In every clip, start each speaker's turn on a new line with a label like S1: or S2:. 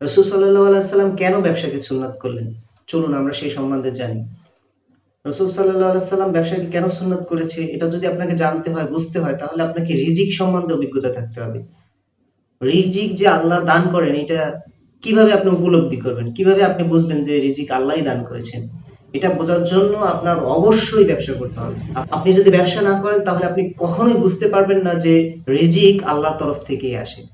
S1: রসুল সাল্লাহ সাল্লাম কেন ব্যবসাকে সুন্নাত করলেন? চলুন আমরা সেই সম্বন্ধে জানি। রসুল সাল্লাহ সাল্লাম ব্যবসাকে কেন সুন্নাত করেছে, এটা যদি আপনাকে জানতে হয়, বুঝতে হয়, তাহলে আপনাকে রিজিক সম্বন্ধে অভিজ্ঞতা থাকতে হবে। রিজিক যে আল্লাহ দান করেন, এটা কীভাবে আপনি উপলব্ধি করবেন? কীভাবে আপনি বুঝবেন যে রিজিক আল্লাহই দান করেছেন? এটা বোঝার জন্য আপনার অবশ্যই ব্যবসা করতে হবে। আপনি যদি ব্যবসা না করেন, তাহলে আপনি কখনোই বুঝতে পারবেন না যে রিজিক আল্লাহর তরফ থেকেই আসে।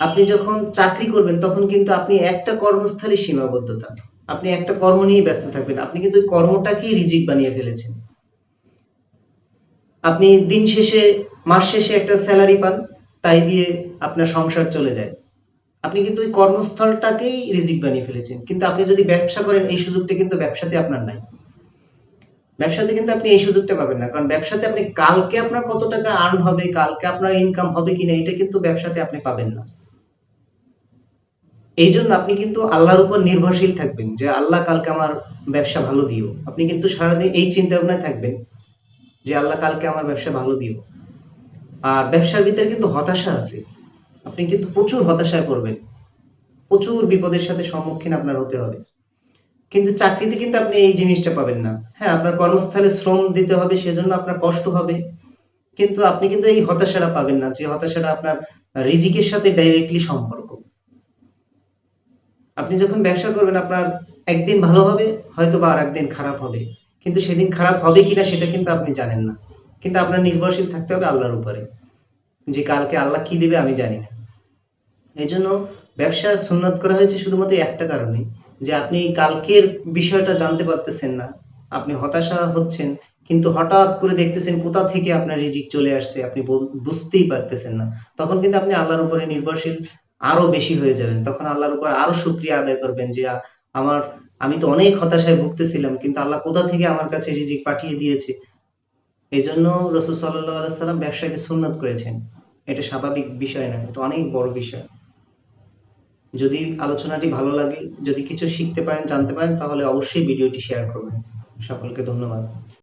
S1: আপনি যখন চাকরি করবেন, তখন কিন্তু আপনি একটা কর্মস্থলে সীমাবদ্ধতা আপনি একটা কর্ম নিয়ে ব্যস্ত থাকবেন। আপনি কিন্তু ওই কর্মটাকেই রিজিক বানিয়ে ফেলেছেন। আপনি দিন শেষে, মাস শেষে একটা স্যালারি পান, তাই দিয়ে আপনার সংসার চলে যায়। আপনি কিন্তু ওই কর্মস্থলটাকেই রিজিক বানিয়ে ফেলেছেন। কিন্তু আপনি যদি ব্যবসা করেন, এই সুযোগটা কিন্তু ব্যবসাতে আপনার নাই। ব্যবসাতে কিন্তু আপনি এই সুযোগটা পাবেন না। কারণ ব্যবসাতে আপনি কালকে আপনার কত টাকা আর্ন হবে, কালকে আপনার ইনকাম হবে কিনা, এটা কিন্তু ব্যবসাতে আপনি পাবেন না। এই জন্য আপনি কিন্তু আল্লাহর উপর নির্ভরশীল থাকবেন যে, আল্লাহ কালকে আমার ব্যবসা ভালো দিও। আপনি কিন্তু সারাদিন এই চিন্তা ভাবনায় থাকবেন যে, আল্লাহ কালকে আমার ব্যবসা ভালো দিও। আর ব্যবসার ভিতরে কিন্তু হতাশা আছে। আপনি কিন্তু প্রচুর হতাশায় পড়বেন প্রচুর বিপদের সাথে সম্মুখীন আপনার হতে হবে। কিন্তু চাকরিতে কিন্তু আপনি এই জিনিসটা পাবেন না। হ্যাঁ আপনার কর্মস্থলে শ্রম দিতে হবে, সেজন্য আপনার কষ্ট হবে। কিন্তু আপনি কিন্তু এই হতাশাটা পাবেন না। যে হতাশাটা আপনার রিজিকের সাথে ডাইরেক্টলি সম্পর্ক আপনি যখন ব্যবসা করবেন, আপনার একদিন ভালো হবে, হয়তো বা আর একদিন খারাপ হবে। কিন্তু সেদিন খারাপ হবে কিনা সেটা কিন্তু আপনি জানেন না। কিন্তু আপনার নির্ভরশীল থাকতে হবে আল্লাহর উপরে। যে কালকে আল্লাহ কি দিবে আমি জানি না। এই জন্য ব্যবসা সুন্নত করা হয়েছে শুধুমাত্র একটা কারণে, যে আপনি কালকের বিষয়টা জানতে পারতেছেন না, আপনি হতাশা হচ্ছেন, কিন্তু হঠাৎ করে দেখতেছেন কোথা থেকে আপনার রিজিক চলে আসছে, আপনি বুঝতেই পারতেছেন না। তখন কিন্তু আপনি আল্লাহর উপরে নির্ভরশীল আরও বেশি হয়ে যাবেন। তখন আল্লাহর উপর আরও শুক্রিয়া আদায় করবেন যে, আমার, আমি তো অনেক হতাশায় ভুগতেছিলাম, কিন্তু আল্লাহ কোথা থেকে আমার কাছে রিজিক পাঠিয়ে দিয়েছে? এই জন্য রসুল সাল্লাহ সাল্লাম ব্যবসাকে সুন্নত করেছেন। এটা স্বাভাবিক বিষয় না, এটা অনেক বড় বিষয়। যদি আলোচনাটি ভালো লাগে, যদি কিছু শিখতে পারেন, জানতে পারেন, তাহলে অবশ্যই ভিডিওটি শেয়ার করবেন। সকলকে ধন্যবাদ।